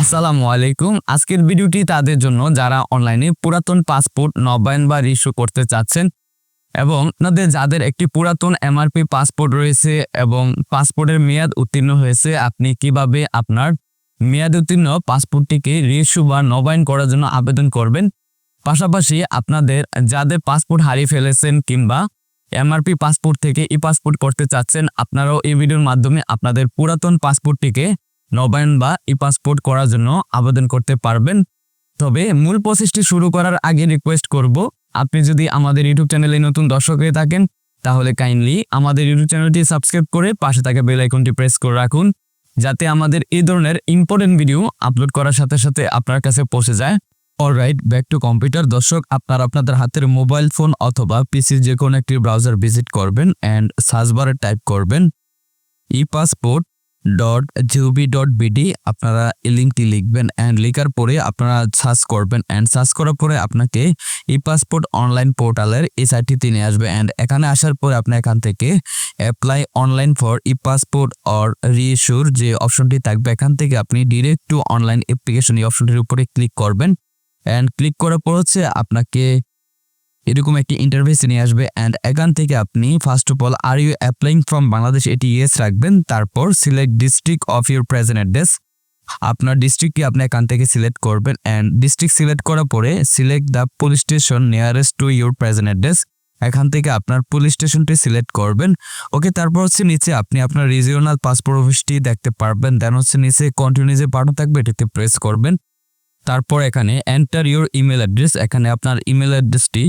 আসসালামু আলাইকুম। আজকের ভিডিওটি তাদের জন্য যারা অনলাইনে পুরাতন পাসপোর্ট নবায়ন বা রিস্যু করতে চাচ্ছেন এবং আপনাদের যাদের একটি পুরাতন এমআরপি পাসপোর্ট রয়েছে এবং পাসপোর্টের মেয়াদ উত্তীর্ণ হয়েছে, আপনি কীভাবে আপনার মেয়াদ উত্তীর্ণ পাসপোর্টটিকে রিস্যু বা নবায়ন করার জন্য আবেদন করবেন? পাশাপাশি আপনাদের যাদের পাসপোর্ট হারিয়ে ফেলেছেন কিংবা এমআরপি পাসপোর্ট থেকে ই পাসপোর্ট করতে চাচ্ছেন, আপনারাও এই ভিডিওর মাধ্যমে আপনাদের পুরাতন পাসপোর্টটিকে নবায়ন বা ই পাসপোর্ট করার জন্য আবেদন করতে পারবেন। তবে মূল প্রসেসটি শুরু করার আগে রিকোয়েস্ট করব, আপনি যদি আমাদের ইউটিউব চ্যানেলে নতুন দর্শক হয়ে থাকেন, তাহলে কাইন্ডলি আমাদের ইউটিউব চ্যানেলটি সাবস্ক্রাইব করে পাশে থাকা বেল আইকনটি প্রেস করে রাখুন, যাতে আমাদের এই ধরনের ইম্পর্টেন্ট ভিডিও আপলোড করার সাথে সাথে আপনার কাছে পৌঁছে যায়। অলরাইট ব্যাক টু কম্পিউটার দর্শক, আপনার আপনাদের হাতের মোবাইল ফোন অথবা পিসির যে কোনো একটি ব্রাউজার ভিজিট করবেন অ্যান্ড সার্চ বারে টাইপ করবেন। E passport dot GOB dot BD আপনারা এই লিঙ্কটি লিখবেন অ্যান্ড লেখার পরে আপনারা সার্চ করবেন অ্যান্ড সার্চ করার পরে আপনাকে ই পাসপোর্ট অনলাইন পোর্টালের এই নিয়ে আসবে অ্যান্ড এখানে আসার পরে আপনি এখান থেকে apply online for e passport or রিইস্যুর যে অপশনটি থাকবে, এখান থেকে আপনি ডিরেক্ট টু অনলাইন অ্যাপ্লিকেশন এই অপশনটির উপরে ক্লিক করবেন অ্যান্ড ক্লিক করার পর হচ্ছে আপনাকে এরকম একটি ইন্টারভেস নিয়ে আসবে অ্যান্ড এখান থেকে আপনি first of all are you applying from Bangladesh এটি ইয়েস রাখবেন, তারপর select district of your present address আপনার ডিস্ট্রিক্টটি আপনি এখান থেকে সিলেক্ট করবেন অ্যান্ড ডিস্ট্রিক্ট সিলেক্ট করার পরে select the police station nearest to your present address এখান থেকে আপনার পুলিশ স্টেশনটি সিলেক্ট করবেন। ওকে তারপর হচ্ছে নিচে আপনি আপনার রিজিওনাল পাসপোর্ট অফিসটি দেখতে পারবেন। দেন হচ্ছে নিচে কন্টিনিউ যে থাকবে, এটিতে প্রেস করবেন। তারপর এখানে এন্টার ইউর ইমেল অ্যাড্রেস এখানে আপনার ইমেল অ্যাড্রেসটি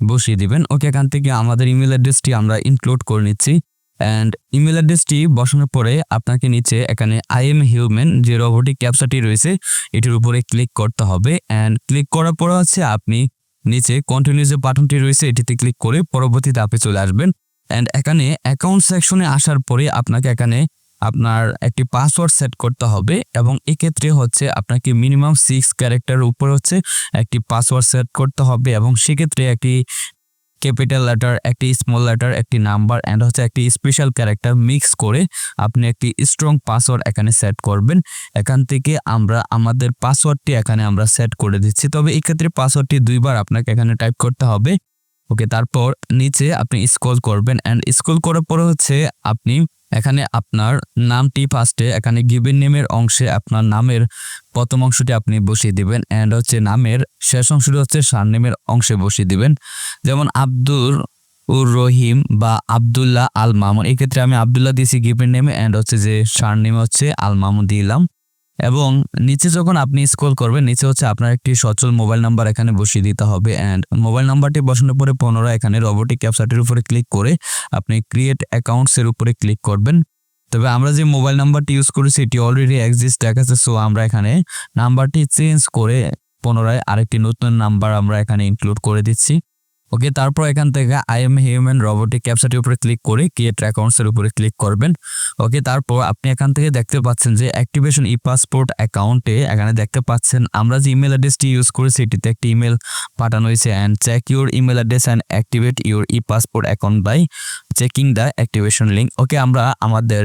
বসিয়ে দিবেন। ওকে এখান থেকে আমাদের ইমেল অ্যাড্রেসটি আমরা ইনক্লুড করে নিচ্ছি। অ্যান্ড ইমেল অ্যাড্রেসটি বসানোর পরে আপনাকে নিচে এখানে আই এম হিউম্যান যে রোবোটিক ক্যাপচাটি রয়েছে, এটির উপরে ক্লিক করতে হবে। অ্যান্ড ক্লিক করার পরে হচ্ছে আপনি নিচে কন্টিনিউ যে বাটনটি রয়েছে, এটিতে ক্লিক করে পরবর্তী ধাপে চলে আসবেন। অ্যান্ড এখানে অ্যাকাউন্ট সেকশনে আসার পরে আপনাকে এখানে আপনার একটি পাসওয়ার্ড সেট করতে হবে এবং এক্ষেত্রে হচ্ছে আপনাকে মিনিমাম সিক্স ক্যারেক্টার উপর হচ্ছে একটি পাসওয়ার্ড সেট করতে হবে এবং সেক্ষেত্রে একটি ক্যাপিটাল লেটার একটি স্মল লেটার একটি নাম্বার অ্যান্ড হচ্ছে একটি স্পেশাল ক্যারেক্টার মিক্স করে আপনি একটি স্ট্রং পাসওয়ার্ড এখানে সেট করবেন। এখান থেকে আমরা, আমাদের পাসওয়ার্ডটি এখানে আমরা সেট করে দিচ্ছি। তবে এক্ষেত্রে পাসওয়ার্ডটি দুইবার আপনাকে এখানে টাইপ করতে হবে। ওকে তারপর নিচে আপনি স্ক্রল করবেন অ্যান্ড স্ক্রল করার পরে হচ্ছে আপনি এখানে আপনার নামটি ফার্স্টে এখানে গিভেন নেমের অংশে আপনার নামের প্রথম অংশটি আপনি বসিয়ে দিবেন অ্যান্ড হচ্ছে নামের শেষ অংশটি হচ্ছে সারনেমের অংশে বসিয়ে দিবেন। যেমন আব্দুর উর রহিম বা আবদুল্লাহ আল মামুন এক্ষেত্রে আমি আবদুল্লাহ দিয়েছি গিভেন নেমে অ্যান্ড হচ্ছে যে সারনেমে হচ্ছে আল মামুন দিলাম। এবং নিচে যখন আপনি স্ক্রল করবেন, নিচে হচ্ছে আপনার একটি সচল মোবাইল নাম্বার এখানে বসিয়ে দিতে হবে অ্যান্ড মোবাইল নাম্বারটি বসানোর পরে পুনরায় এখানে রোবোটিক ক্যাপচারটির উপরে ক্লিক করে আপনি ক্রিয়েট অ্যাকাউন্টসের উপরে ক্লিক করবেন। তবে আমরা যে মোবাইল নাম্বারটি ইউজ করেছি, এটি অলরেডি এক্সিস্ট দেখাচ্ছে সো আমরা এখানে নাম্বারটি চেঞ্জ করে পুনরায় আরেকটি নতুন নাম্বার আমরা এখানে ইনক্লুড করে দিচ্ছি। ওকে তারপর এখান থেকে আই এম হিউম্যান রোবোটিক ক্যাপচারটির উপরে ক্লিক করে ক্রিয়েট অ্যাকাউন্টসের উপরে ক্লিক করবেন। ওকে তারপর আপনি এখান থেকে দেখতে পাচ্ছেন যে অ্যাক্টিভেশন ই পাসপোর্ট অ্যাকাউন্টে এখানে দেখতে পাচ্ছেন আমরা যে ইমেল অ্যাড্রেসটি ইউজ করেছি এটিতে একটি ইমেল পাঠানো হয়েছে and check your email address and activate your e passport account by checking the activation link okay আমরা আমাদের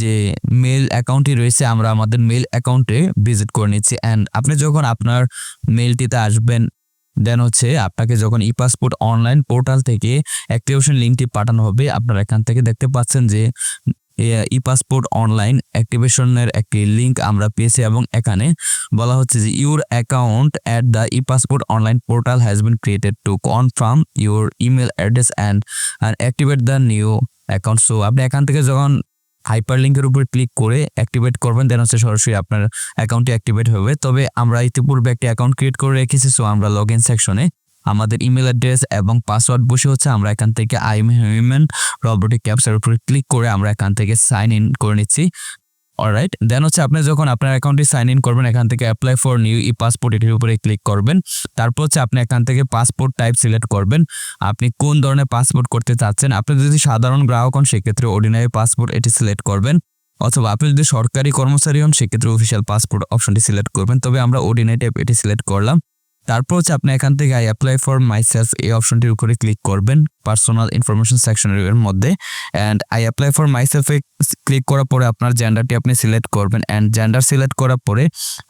যে মেল অ্যাকাউন্টটি রয়েছে আমরা আমাদের মেল অ্যাকাউন্টে ভিজিট করে নিচ্ছি। অ্যান্ড আপনি যখন আপনার মেলটিতে আসবেন দেন হচ্ছে আপনাকে যখন ই পাসপোর্ট অনলাইন পোর্টাল থেকে অ্যাক্টিভেশন লিঙ্কটি পাঠানো হবে, আপনারা এখান থেকে দেখতে পাচ্ছেন যে ই পাসপোর্ট অনলাইন অ্যাক্টিভেশনের একটি লিঙ্ক আমরা পেয়েছি এবং এখানে বলা হচ্ছে যে your account at the e passport online portal has been created to confirm your email address and activate the new account so আপনি এখান থেকে যখন হাইপার লিঙ্কের উপর ক্লিক করে অ্যাক্টিভেট করবেন দেন হচ্ছে সরাসরি আপনার অ্যাকাউন্টটি অ্যাক্টিভেট হবে। তবে আমরা ইতিপূর্বে একটি অ্যাকাউন্ট ক্রিয়েট করে রেখেছি সো আমরা লগ ইন সেকশনে আমাদের ইমেল অ্যাড্রেস এবং পাসওয়ার্ড বসে হচ্ছে, আমরা এখান থেকে আই এম হিউম্যান রোবোটিক ক্যাপসের উপর ক্লিক করে আমরা এখান থেকে সাইন ইন করে নিচ্ছি। অলরাইট দেন হচ্ছে আপনি যখন আপনার অ্যাকাউন্টে সাইন ইন করবেন, এখান থেকে apply for new e passport এটির উপরে ক্লিক করবেন। তারপর হচ্ছে আপনি এখান থেকে পাসপোর্ট টাইপ সিলেক্ট করবেন। আপনি কোন ধরনের পাসপোর্ট করতে চাচ্ছেন? আপনি যদি সাধারণ গ্রাহক হন, সেক্ষেত্রে অর্ডিনারি পাসপোর্ট এটি সিলেক্ট করবেন। অথবা আপনি যদি সরকারি কর্মচারী হন, সেক্ষেত্রে অফিসিয়াল পাসপোর্ট অপশনটি সিলেক্ট করবেন। তবে আমরা অর্ডিনারি টাইপ এটি সিলেক্ট করলাম। তারপর হচ্ছে আপনি এখান থেকে I apply for myself এই অপশনটির উপরে ক্লিক করবেন পার্সোনাল ইনফরমেশন সেকশনের মধ্যে and I apply for my সেলফে click করার পরে আপনার জেন্ডারটি আপনি সিলেক্ট করবেন অ্যান্ড জেন্ডার সিলেক্ট করার পরে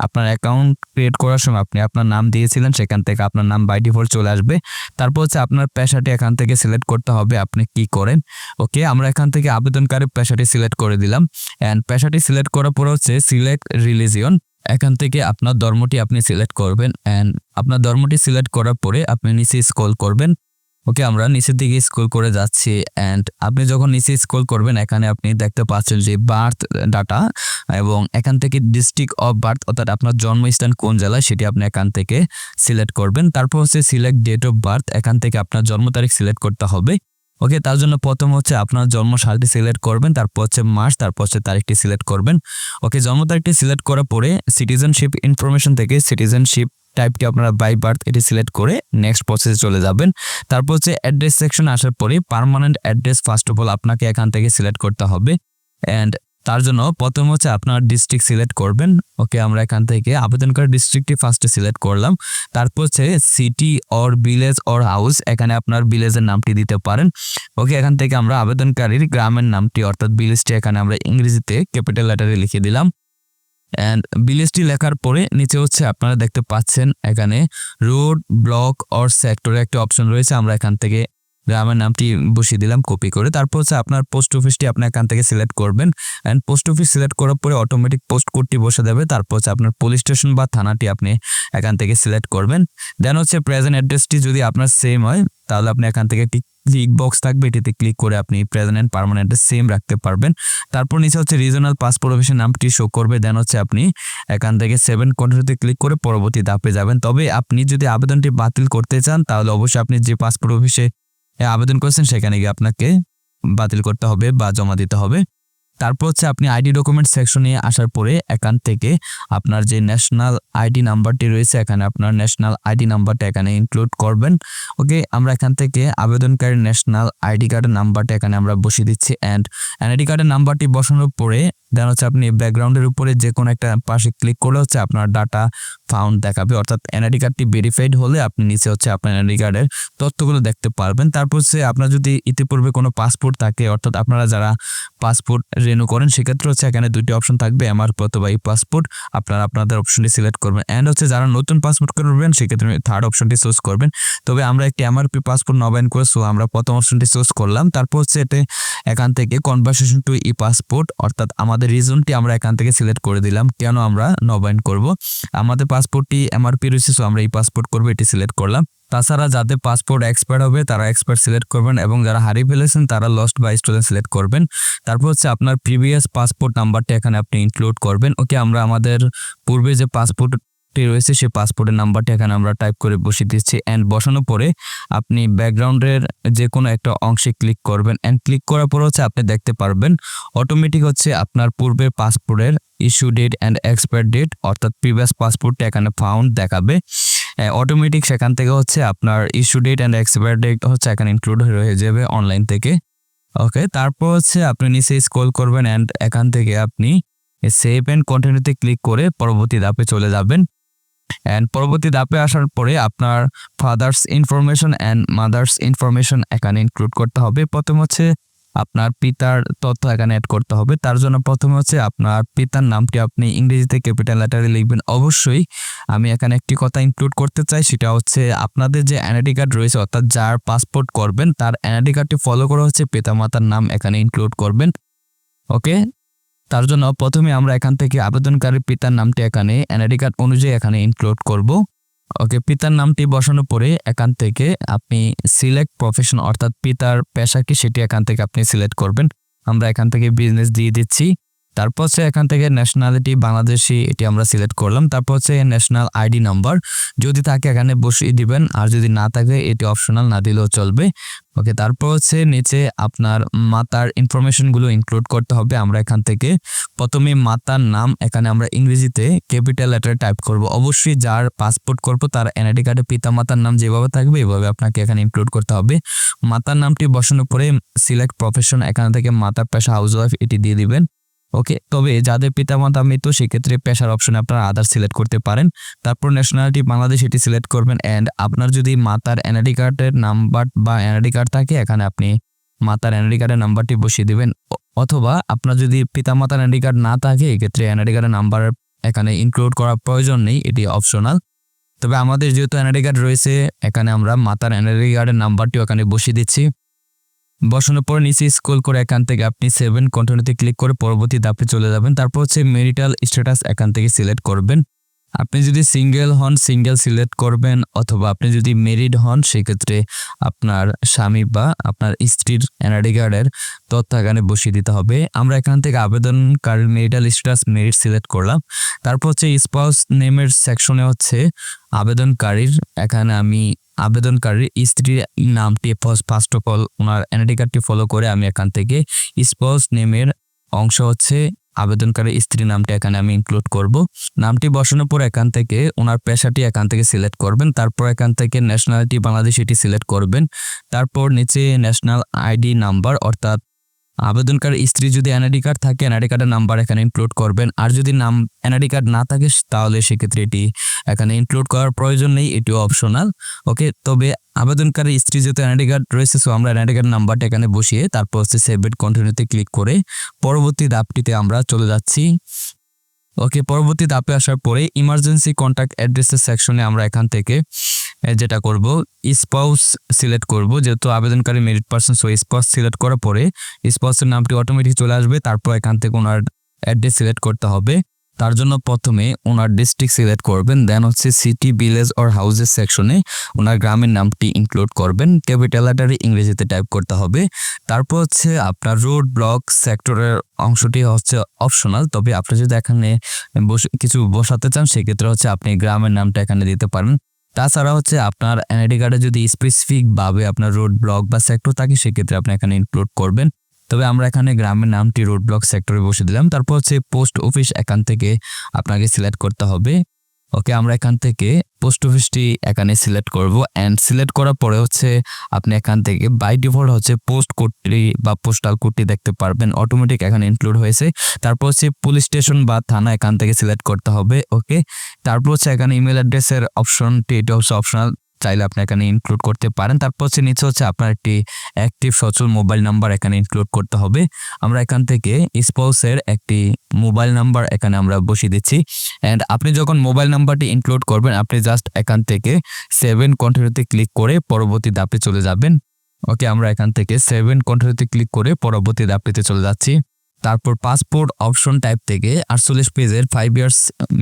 আপনার অ্যাকাউন্ট ক্রিয়েট করার সময় আপনি আপনার নাম দিয়েছিলেন সেখান থেকে আপনার নাম বাই ডিফল্ট চলে আসবে। তারপর হচ্ছে আপনার পেশাটি এখান থেকে সিলেক্ট করতে হবে আপনি কি করেন? ওকে আমরা এখান থেকে আবেদনকারী পেশাটি সিলেক্ট করে দিলাম অ্যান্ড পেশাটি সিলেক্ট করার পরে হচ্ছে সিলেক্ট রিলিজিয়ন এখান থেকে আপনার ধর্মটি আপনি সিলেক্ট করবেন অ্যান্ড আপনার ধর্মটি সিলেক্ট করার পরে আপনি নিচে স্ক্রল করবেন। ওকে আমরা নিচের দিকে স্ক্রল করে যাচ্ছি অ্যান্ড আপনি যখন নিচে স্ক্রল করবেন, এখানে আপনি দেখতে পাচ্ছেন যে বার্থ ডাটা এবং এখান থেকে ডিস্ট্রিক্ট অফ বার্থ অর্থাৎ আপনার জন্মস্থান কোন জেলায় সেটি আপনি এখান থেকে সিলেক্ট করবেন। তারপর হচ্ছে সিলেক্ট ডেট অফ বার্থ এখান থেকে আপনার জন্ম তারিখ সিলেক্ট করতে হবে। ওকে তার জন্য প্রথম হচ্ছে আপনার জন্ম সালটি সিলেক্ট করবেন, তারপর হচ্ছে মাস, তারপর হচ্ছে তারিখটি সিলেক্ট করবেন। ওকে জন্ম তারিখটি সিলেক্ট করার পরে সিটিজেনশিপ ইনফরমেশন থেকে সিটিজেনশিপ টাইপটি আপনারা বাই বার্থ এটি সিলেক্ট করে নেক্সট প্রসেসে চলে যাবেন। তারপর হচ্ছে অ্যাড্রেস সেকশন আসার পরে permanent address first of all আপনাকে এখান থেকে সিলেক্ট করতে হবে। অ্যান্ড তার জন্য প্রথম হচ্ছে আপনার ডিস্ট্রিক্ট সিলেক্ট করবেন। ওকে আমরা এখান থেকে আবেদন করে ডিস্ট্রিক্টটি ফার্স্টে সিলেক্ট করলাম। তারপর হচ্ছে city or village or house এখানে আপনার ভিলেজের নামটি দিতে পারেন। ওকে এখান থেকে আমরা আবেদনকারীর গ্রামের নামটি, অর্থাৎ ভিলেজটি এখানে আমরা ইংরেজিতে ক্যাপিটাল লেটারে লিখে দিলাম। অ্যান্ড ভিলেজটি লেখার পরে নিচে হচ্ছে আপনারা দেখতে পাচ্ছেন, এখানে রোড ব্লক অর সেক্টরে একটা অপশন রয়েছে। আমরা এখান থেকে গ্রামের নামটি বসিয়ে দিলাম কপি করে। তারপর হচ্ছে আপনার পোস্ট অফিসটি আপনি এখান থেকে সিলেক্ট করবেন। অ্যান্ড পোস্ট অফিস সিলেক্ট করার পরে অটোমেটিক পোস্ট কোডটি বসে দেবে তারপর হচ্ছে আপনার পুলিশ স্টেশন বা থানাটি আপনি এখান থেকে সিলেক্ট করবেন। দেন হচ্ছে প্রেজেন্ট অ্যাড্রেসটি যদি আপনার সেম হয়, তাহলে আপনি এখান থেকে একটি ক্লিক বক্স থাকবে। এটিতে ক্লিক করে আপনি প্রেজেন্ট অ্যান্ড পারমানেন্ট সেম রাখতে পারবেন। তারপর নিচে হচ্ছে রিজনাল পাসপোর্ট অফিসের নামটি শো করবে। দেন হচ্ছে আপনি এখান থেকে সেভেন কন্টিনিউতে ক্লিক করে পরবর্তী ধাপে যাবেন। তবে আপনি যদি আবেদনটি বাতিল করতে চান, তাহলে অবশ্যই আপনি যে পাসপোর্ট অফিসে আবেদন করেছেন, সেখানে গিয়ে আপনাকে বাতিল করতে হবে বা জমা দিতে হবে। তারপর হচ্ছে আপনি আইডি ডকুমেন্ট সেকশনে আসার পরে এখান থেকে আপনার যে ন্যাশনাল আইডি নাম্বারটি রয়েছে, এখানে আপনার ন্যাশনাল আইডি নাম্বারটা এখানে ইনক্লুড করবেন। ওকে, আমরা এখান থেকে আবেদনকারী ন্যাশনাল আইডি কার্ডের নাম্বারটা এখানে আমরা বসিয়ে দিচ্ছি। অ্যান্ড এনআইডি কার্ডের নাম্বারটি বসানোর পরে দেন হচ্ছে আপনি ব্যাকগ্রাউন্ডের উপরে যে কোনো একটা পাশে ক্লিক করলে হচ্ছে আপনার ডাটা ফাউন্ড দেখাবে। অর্থাৎ এনআইডি কার্ডটি ভেরিফাইড হলে আপনি নিচে হচ্ছে আপনার এনআইডি কার্ডের তথ্যগুলো দেখতে পারবেন। তারপর হচ্ছে আপনার যদি ইতিপূর্বে কোনো পাসপোর্ট থাকে, অর্থাৎ আপনারা যারা পাসপোর্ট রেনু করেন, সেক্ষেত্রে হচ্ছে এখানে দুটি অপশন থাকবে এমআরপি অথবা ই পাসপোর্ট আপনারা আপনাদের অপশনটি সিলেক্ট করবেন। অ্যান্ড হচ্ছে যারা নতুন পাসপোর্ট করবেন, সেক্ষেত্রে থার্ড অপশনটি চুজ করবেন। তবে আমরা একটি এমআরপি পাসপোর্ট নবায়ন করে সো আমরা প্রথম অপশনটি চুজ করলাম। তারপর হচ্ছে এতে এখান থেকে কনভার্সেশন টু ই পাসপোর্ট অর্থাৎ আমাদের রিজনটি আমরা এখান থেকে সিলেক্ট করে দিলাম, কেন আমরা নবায়ন করব? আমাদের পাসপোর্টটি এমআরপি রয়েছে সো আমরা এই পাসপোর্ট করব, এটি সিলেক্ট করলাম। তাছাড়া যাদের পাসপোর্ট এক্সপায়ার হবে, তারা এক্সপায়ার সিলেক্ট করবেন এবং যারা হারিয়ে ফেলেছেন, তারা লস্ট বা স্টুডেন্ট সিলেক্ট করবেন। তারপর হচ্ছে আপনার প্রিভিয়াস পাসপোর্ট নাম্বারটা এখানে আপনি ইনক্লুড করবেন। ওকে আমরা আমাদের পূর্বে যে পাসপোর্ট রয়েছে, সেই পাসপোর্টের নাম্বারটি এখানে আমরা টাইপ করে বসিয়ে দিচ্ছি অ্যান্ড বসানোর পরে আপনি ব্যাকগ্রাউন্ডের যে কোনো একটা অংশে ক্লিক করবেন অ্যান্ড ক্লিক করার পর হচ্ছে আপনি দেখতে পারবেন অটোমেটিক হচ্ছে আপনার পূর্বের পাসপোর্টের issue date and expire date অর্থাৎ প্রিভিয়াস পাসপোর্টটা এখানে ফাউন্ড দেখাবে। অটোমেটিক সেখান থেকে হচ্ছে আপনার issue date and expire date হচ্ছে এখানে ইনক্লুড হয়ে যাবে অনলাইন থেকে। ওকে তারপর হচ্ছে আপনি নিচে স্ক্রল করবেন অ্যান্ড এখান থেকে আপনি সেভ অ্যান্ড কন্টিনিউতে ক্লিক করে পরবর্তী ধাপে চলে যাবেন। অ্যান্ড পরবর্তী ধাপে আসার পরে আপনার father's information and mother's information এখানে ইনক্লুড করতে হবে। প্রথম হচ্ছে আপনার পিতার তথ্য এখানে অ্যাড করতে হবে। তার জন্য প্রথমে হচ্ছে আপনার পিতার নামটি আপনি ইংরেজিতে ক্যাপিটাল লেটারে লিখবেন। অবশ্যই আমি এখানে একটি কথা ইনক্লুড করতে চাই, সেটা হচ্ছে আপনাদের যে এনআইডি কার্ড রয়েছে, অর্থাৎ যার পাসপোর্ট করবেন, তার এনআইডি কার্ডটি ফলো করা হচ্ছে, পিতামাতার নাম এখানে ইনক্লুড করবেন। ওকে তার জন্য প্রথমে আমরা এখান থেকে আবেদনকারী পিতার নামটি এখানে এনআইডি কার্ড অনুযায়ী এখানে ইনক্লুড করব। ওকে, পিতার নামটি বসানোর পরে এখান থেকে আপনি সিলেক্ট প্রফেশন অর্থাৎ পিতার পেশা কি সেটি এখান থেকে আপনি সিলেক্ট করবেন। আমরা এখান থেকে বিজনেস দিয়ে দিচ্ছি। তারপর হচ্ছে এখান থেকে ন্যাশনালিটি বাংলাদেশি এটি আমরা সিলেক্ট করলাম। তারপর হচ্ছে ন্যাশনাল আইডি নাম্বার যদি থাকে এখানে বসিয়ে দিবেন, আর যদি না থাকে এটি অপশনাল না দিলেও চলবে। ওকে তারপর হচ্ছে নিচে আপনার মাতার ইনফরমেশনগুলো ইনক্লুড করতে হবে আমরা এখান থেকে। প্রথমে মাতার নাম, এখানে আমরা ইংরেজিতে ক্যাপিটাল লেটারে টাইপ করব। অবশ্যই যার পাসপোর্ট করব, তার এনআইডি কার্ডে পিতা মাতার নাম যেভাবে থাকবে, এভাবে আপনাকে এখানে ইনক্লুড করতে হবে। মাতার নামটি বসানোর পরে সিলেক্ট প্রফেশন এখান থেকে মাতার পেশা হাউস ওয়াইফ এটি দিয়ে দিবেন। ওকে তবে যাদের পিতামাতা মৃত সেক্ষেত্রে পেশার অপশনে আপনারা আদার সিলেক্ট করতে পারেন। তারপর ন্যাশনালিটি বাংলাদেশ এটি সিলেক্ট করবেন অ্যান্ড আপনার যদি মাতার এনআইডি কার্ডের নাম্বার বা এনআইডি কার্ড থাকে, এখানে আপনি মাতার এনআইডি কার্ডের নাম্বারটি বসিয়ে দিবেন। অথবা আপনার যদি পিতামাতার এনআইডি কার্ড না থাকে, এক্ষেত্রে এনআইডি কার্ডের নাম্বার এখানে ইনক্লুড করার প্রয়োজন নেই, এটি অপশনাল তবে আমাদের যেহেতু এনআইডি কার্ড রয়েছে, এখানে আমরা মাতার এনআইডি কার্ডের নাম্বারটিও এখানে বসিয়ে দিচ্ছি। বসানোর পর নিচে স্ক্রল করে এখান থেকে আপনি সেভেন কন্টিনিউতে ক্লিক করে পরবর্তী ধাপে চলে যাবেন। তারপর হচ্ছে মেরিটাল স্ট্যাটাস এখান থেকে সিলেক্ট করবেন। আপনি যদি সিঙ্গেল হন, সিঙ্গেল সিলেক্ট করবেন অথবা আপনি যদি মেরিড হন, সেক্ষেত্রে আপনার স্বামী বা আপনার স্ত্রীর এনআইডি কার্ডের তথ্য বসিয়ে দিতে হবে। আমরা এখান থেকে আবেদনকারীর মেরিটাল স্ট্যাটাস মেরিট সিলেক্ট করলাম। তারপর হচ্ছে স্পাউস নেমের সেকশনে হচ্ছে আবেদনকারীর। এখানে আমি আবেদনকারীর স্ত্রীর নামটি ফার্স্ট অফ অল ওনার এনআইডি কার্ডটি ফলো করে আমি এখান থেকে স্পাউস নেমের অংশ হচ্ছে আবেদনকারীর স্ত্রী নামটি এখানে আমি ইনক্লুড করব। নামটি বসানোর পর এখান থেকে ওনার পেশাটি এখান থেকে সিলেক্ট করবেন। তারপর এখান থেকে ন্যাশনালিটি বাংলাদেশ এটি সিলেক্ট করবেন। তারপর নিচে ন্যাশনাল আইডি নাম্বার অর্থাৎ আবেদনকারী স্ত্রী যদি এনআইডি কার্ড থাকে, এনআইডি কার্ডের নাম্বার এখানে ইনক্লুড করবেন। আর যদি নাম, এনআইডি কার্ড না থাকে, তাহলে সেক্ষেত্রে এটি এখানে ইনক্লুড করার প্রয়োজন নেই, এটিও অপশনাল ওকে তবে আবেদনকারী স্ত্রী যেহেতু এনআইডি কার্ড রয়েছে সো আমরা এনআইডি কার্ড নাম্বারটা এখানে বসিয়ে তারপর হচ্ছে সেভেড কন্টিনিউতে ক্লিক করে পরবর্তী ধাপটিতে আমরা চলে যাচ্ছি। ওকে পরবর্তী ধাপে আসার পরে ইমার্জেন্সি কন্ট্যাক্ট অ্যাড্রেসের সেকশনে আমরা এখান থেকে যেটা করব স্পাউস সিলেক্ট করব, যেহেতু আবেদনকারী married person so spouse select করার পরে স্পাউসের নামটি অটোমেটিক চলে আসবে, তারপর এখান থেকে ওনার অ্যাড্রেস সিলেক্ট করতে হবে। তার জন্য প্রথমে ওনার ডিস্ট্রিক্ট সিলেক্ট করবেন দেন হচ্ছে সিটি ভিলেজ অর হাউসের সেকশনে ওনার গ্রামের নামটি ইনক্লুড করবেন ক্যাপিটাল লেটারে ইংরেজিতে টাইপ করতে হবে। তারপর হচ্ছে আপনার রোড ব্লক সেক্টরের অংশটি হচ্ছে অপশনাল তবে আপনি যদি এখানে বসে, কিছু বসাতে চান, সেক্ষেত্রে হচ্ছে আপনি গ্রামের নামটা এখানে দিতে পারেন। তাছাড়া হচ্ছে আপনার এনআইডি কার্ডে যদি স্পেসিফিকভাবে আপনার রোড ব্লক বা সেক্টর থাকে, সেক্ষেত্রে আপনি এখানে ইনক্লুড করবেন। তবে আমরা এখানে গ্রামের নামটি রোড ব্লক সেক্টরে বসে দিলাম। তারপর হচ্ছে পোস্ট অফিস এখান থেকে আপনাকে সিলেক্ট করতে হবে। ওকে আমরা এখান থেকে পোস্ট অফিসটি এখানে সিলেক্ট করব। অ্যান্ড সিলেক্ট করার পরে হচ্ছে আপনি এখান থেকে বাই ডিফল্ট হচ্ছে পোস্ট কোডটি বা পোস্টাল কোডটি দেখতে পারবেন। অটোমেটিক এখানে ইনক্লুড হয়েছে। তারপর হচ্ছে পুলিশ স্টেশন বা থানা এখান থেকে সিলেক্ট করতে হবে। ওকে তারপর হচ্ছে এখানে ইমেল অ্যাড্রেসের অপশনটি এটা হচ্ছে অপশনাল চাইলে আপনি এখানে ইনক্লুড করতে পারেন। তারপর হচ্ছে নিচে হচ্ছে আপনার একটি অ্যাক্টিভ সচল মোবাইল নাম্বার এখানে ইনক্লুড করতে হবে। আমরা এখান থেকে স্পাউসের একটি মোবাইল নাম্বার এখানে আমরা বসিয়ে দিচ্ছি। অ্যান্ড আপনি যখন মোবাইল নাম্বারটি ইনক্লুড করবেন, আপনি জাস্ট এখান থেকে সেভেন কন্টিনিউতে ক্লিক করে পরবর্তী ধাপে চলে যাবেন। ওকে আমরা এখান থেকে সেভেন কন্টিনিউতে ক্লিক করে পরবর্তী ধাপটিতে চলে যাচ্ছি। তারপর পাসপোর্ট অপশন টাইপ থেকে আটচল্লিশ পেজের ফাইভ ইয়ার্স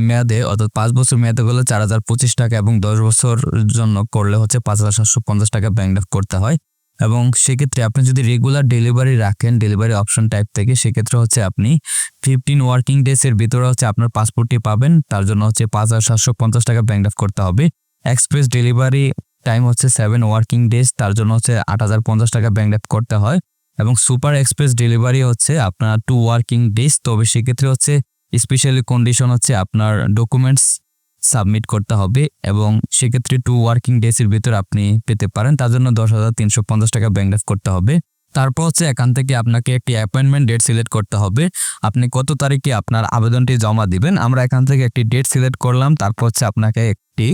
মেয়াদে অর্থাৎ পাঁচ বছর মেয়াদে হলে চার হাজার পঁচিশ টাকা এবং দশ বছর জন্য করলে হচ্ছে পাঁচ হাজার সাতশো পঞ্চাশ টাকা ব্যাংক ড্রাফট করতে হয়। এবং সেক্ষেত্রে আপনি যদি রেগুলার ডেলিভারি রাখেন ডেলিভারি অপশন টাইপ থেকে, সেক্ষেত্রে হচ্ছে আপনি ফিফটিন ওয়ার্কিং ডেজের ভিতরে হচ্ছে আপনার পাসপোর্টটি পাবেন। তার জন্য হচ্ছে পাঁচ হাজার সাতশো পঞ্চাশ টাকা ব্যাংক ড্রাফট করতে হবে। এক্সপ্রেস ডেলিভারি টাইম হচ্ছে সেভেন ওয়ার্কিং ডেজ তার জন্য হচ্ছে আট হাজার পঞ্চাশ টাকা ব্যাংক ড্রাফট করতে হয়। এবং সুপার এক্সপ্রেস ডেলিভারি হচ্ছে আপনার টু ওয়ার্কিং ডেজ তবে সেক্ষেত্রে হচ্ছে স্পেশালি কন্ডিশন হচ্ছে আপনার ডকুমেন্টস সাবমিট করতে হবে এবং সেক্ষেত্রে টু ওয়ার্কিং ডেসের ভিতর আপনি পেতে পারেন। তার জন্য দশ হাজার তিনশো পঞ্চাশ টাকা ব্যাংক করতে হবে। তারপর হচ্ছে এখান থেকে আপনাকে একটি অ্যাপয়েন্টমেন্ট ডেট সিলেক্ট করতে হবে। আপনি কত তারিখে আপনার আবেদনটি জমা দিবেন? আমরা এখান থেকে একটি ডেট সিলেক্ট করলাম, তারপর হচ্ছে আপনাকে একটি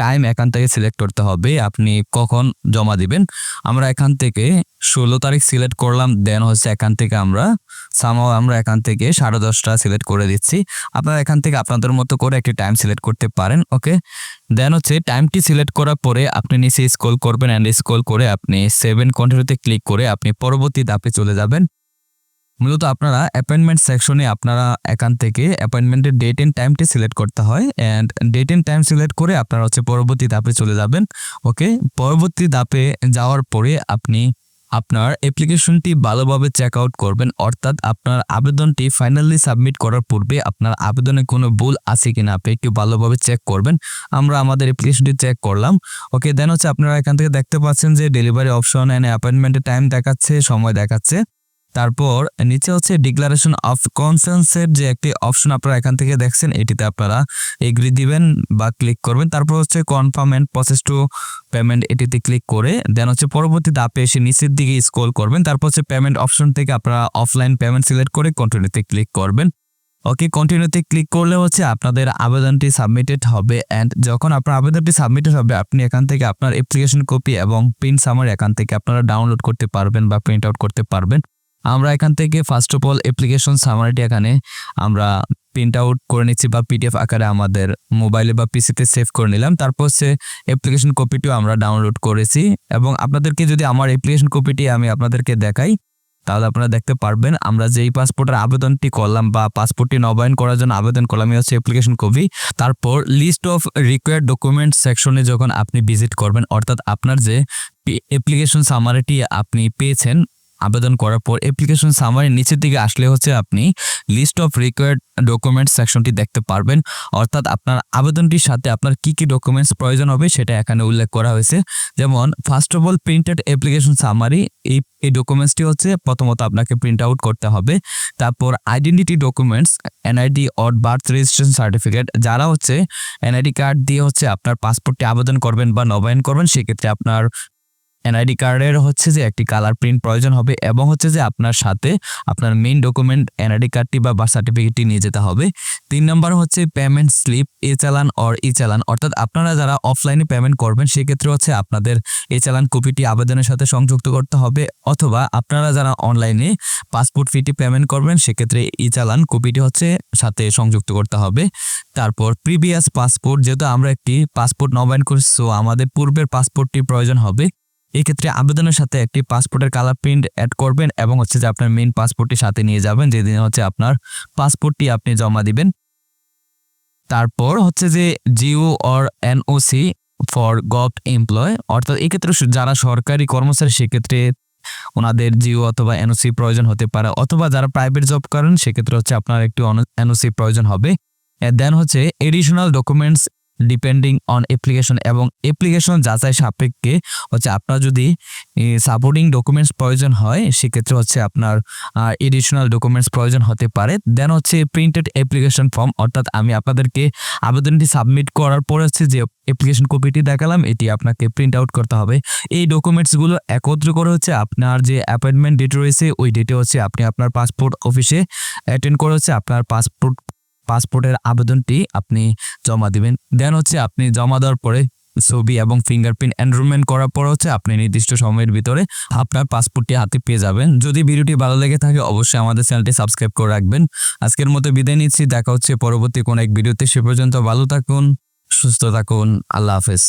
টাইম এখান থেকে সিলেক্ট করতে হবে, আপনি কখন জমা দিবেন। আমরা এখান থেকে ষোলো তারিখ সিলেক্ট করলাম দেন হচ্ছে এখান থেকে আমরা সামাও আমরা এখান থেকে সাড়ে দশটা সিলেক্ট করে দিচ্ছি। আপনারা এখান থেকে আপনাদের মতো করে একটি টাইম সিলেক্ট করতে পারেন ওকে দেন হচ্ছে টাইমটি সিলেক্ট করার পরে আপনি নিচে স্ক্রল করবেন অ্যান্ড স্ক্রল করে আপনি সেভেন কন্টিনিউতে ক্লিক করে আপনি পরবর্তী ধাপে চলে যাবেন। মূলত আপনারা অ্যাপয়েন্টমেন্ট সেকশনে আপনারা এখান থেকে অ্যাপয়েন্টমেন্টের ডেট এন্ড টাইমটি সিলেক্ট করতে হয় and date and time select করে আপনারা হচ্ছে পরবর্তী ধাপে চলে যাবেন ওকে পরবর্তী ধাপে যাওয়ার পরে আপনি আপনার অ্যাপ্লিকেশনটি ভালোভাবে চেক আউট করবেন, অর্থাৎ আপনার আবেদনটি ফাইনালি সাবমিট করার পূর্বে আপনার আবেদনে কোনো ভুল আছে কি না আপনি একটু ভালোভাবে চেক করবেন। আমরা আমাদের অ্যাপ্লিকেশনটি চেক করলাম। ওকে দেন হচ্ছে আপনারা এখান থেকে দেখতে পাচ্ছেন যে ডেলিভারি অপশন অ্যান্ড অ্যাপয়েন্টমেন্টের টাইম দেখাচ্ছে, সময় দেখাচ্ছে। তারপর নিচে হচ্ছে ডিক্লারেশন অফ কনসেন্সের যে একটি অপশন আপনারা এখান থেকে দেখছেন, এটিতে আপনারা এগ্রি দিবেন বা ক্লিক করবেন। তারপর হচ্ছে confirm and process to payment এটিতে ক্লিক করে দেন হচ্ছে পরবর্তী ধাপে এসে নিচের দিকে স্ক্রল করবেন। তারপর হচ্ছে পেমেন্ট অপশন থেকে আপনারা অফলাইন পেমেন্ট সিলেক্ট করে কন্টিনিউতে ক্লিক করবেন। ওকে কন্টিনিউতে ক্লিক করলে হচ্ছে আপনাদের আবেদনটি সাবমিটেড হবে অ্যান্ড যখন আপনার আবেদনটি সাবমিটেড হবে, আপনি এখান থেকে আপনার অ্যাপ্লিকেশন কপি এবং প্রিন্ট সামার এখান থেকে আপনারা ডাউনলোড করতে পারবেন বা প্রিন্ট আউট করতে পারবেন। আমরা এখান থেকে ফার্স্ট অফ অল অ্যাপ্লিকেশন সামারিটি এখানে আমরা প্রিন্ট আউট করে নিচ্ছি বা পিডিএফ আকারে আমাদের মোবাইলে বা পিসিতে সেভ করে নিলাম। তারপর সে অ্যাপ্লিকেশন কপিটিও আমরা ডাউনলোড করেছি এবং আপনাদেরকে যদি আমার অ্যাপ্লিকেশন কপিটি আমি আপনাদেরকে দেখাই, তাহলে আপনারা দেখতে পারবেন আমরা যেই পাসপোর্টের আবেদনটি করলাম বা পাসপোর্টটি নবায়ন করার জন্য আবেদন করলাম হচ্ছে অ্যাপ্লিকেশন কপি তারপর লিস্ট অফ রিকোয়ার্ড ডকুমেন্ট সেকশনে যখন আপনি ভিজিট করবেন, অর্থাৎ আপনার যে অ্যাপ্লিকেশন সামারিটি আপনি পেয়েছেন আবেদন করার পর অ্যাপ্লিকেশন সামারির নিচের দিকে আসলে হচ্ছে আপনি লিস্ট অফ রিকোয়ার্ড ডকুমেন্টস সেকশনটি দেখতে পারবেন। অর্থাৎ আপনার আবেদনটির সাথে আপনার কি কি ডকুমেন্টস প্রয়োজন হবে সেটা এখানে উল্লেখ করা হয়েছে। যেমন first of all printed application summary এই এই ডকুমেন্টসটি হচ্ছে প্রথমত আপনাকে প্রিন্ট আউট করতে হবে। তারপর identity documents NID or birth registration certificate যারা হচ্ছে এনআইডি কার্ড দিয়ে হচ্ছে আপনার পাসপোর্টটি আবেদন করবেন বা নবায়ন করবেন, সেক্ষেত্রে আপনার এনআইডি কার্ডের হচ্ছে যে একটি কালার প্রিন্ট প্রয়োজন হবে এবং হচ্ছে যে আপনার সাথে আপনার মেইন ডকুমেন্ট এনআইডি কার্ডটি বা বার্থ সার্টিফিকেটটি নিয়ে যেতে হবে। তিন নম্বর হচ্ছে পেমেন্ট স্লিপ এ চালান অর ই চালান অর্থাৎ আপনারা যারা অফলাইনে পেমেন্ট করবেন, সেক্ষেত্রে হচ্ছে আপনাদের এ চালান কপিটি আবেদনের সাথে সংযুক্ত করতে হবে। অথবা আপনারা যারা অনলাইনে পাসপোর্ট ফিটি পেমেন্ট করবেন, সেক্ষেত্রে ই চালান কপিটি হচ্ছে সাথে সংযুক্ত করতে হবে। তারপর প্রিভিয়াস পাসপোর্ট যেহেতু আমরা একটি পাসপোর্ট নবায়ন করছি সো আমাদের পূর্বের পাসপোর্টটি প্রয়োজন হবে। এক্ষেত্রে আবেদনের সাথে একটি পাসপোর্টের কালার প্রিন্ট অ্যাড করবেন এবং হচ্ছে যে আপনার মেইন পাসপোর্টটি সাথে নিয়ে যাবেন। যেদিন হচ্ছে আপনার পাসপোর্টটি আপনি জমা দিবেন। তারপর হচ্ছে যে GO or NOC for gov employ, অর্থাৎ এক্ষেত্রে যারা সরকারি কর্মচারী, সেক্ষেত্রে ওনাদের জিও অথবা এনওসি প্রয়োজন হতে পারে। অথবা যারা প্রাইভেট জব করেন, সেক্ষেত্রে হচ্ছে আপনার একটি এনওসি প্রয়োজন হবে। দেন হচ্ছে additional documents depending on application এবং অ্যাপ্লিকেশন যাচাই সাপেক্ষে হচ্ছে আপনার যদি সাপোর্টিং ডকুমেন্টস প্রয়োজন হয়, সেক্ষেত্রে হচ্ছে আপনার এডিশনাল ডকুমেন্টস প্রয়োজন হতে পারে। দেন হচ্ছে প্রিন্টেড অ্যাপ্লিকেশন ফর্ম অর্থাৎ আমি আপনাদেরকে আবেদনটি সাবমিট করার পর হচ্ছে যে অ্যাপ্লিকেশন কপিটি দেখালাম, এটি আপনাকে প্রিন্ট আউট করতে হবে। এই ডকুমেন্টসগুলো একত্র করে হচ্ছে আপনার যে অ্যাপয়েন্টমেন্ট ডেট রয়েছে, ওই ডেটে হচ্ছে আপনি আপনার পাসপোর্ট অফিসে অ্যাটেন্ড করে হচ্ছে আপনার পাসপোর্ট পাসপোর্টের আবেদনটি আপনি জমা দিবেন। দেন হচ্ছে আপনি জমা দেওয়ার পরে ছবি এবং ফিঙ্গারপ্রিন্ট এনরোলমেন্ট করার পর হচ্ছে আপনি নির্দিষ্ট সময়ের ভিতরে আপনার পাসপোর্টটি হাতে পেয়ে যাবেন। যদি ভিডিওটি ভালো লেগে থাকে অবশ্যই আমাদের চ্যানেলটি সাবস্ক্রাইব করে রাখবেন। আজকের মতো বিদায় নিচ্ছি, দেখা হচ্ছে পরবর্তী কোনো এক ভিডিওতে। সে পর্যন্ত ভালো থাকুন, সুস্থ থাকুন, আল্লাহ হাফেজ।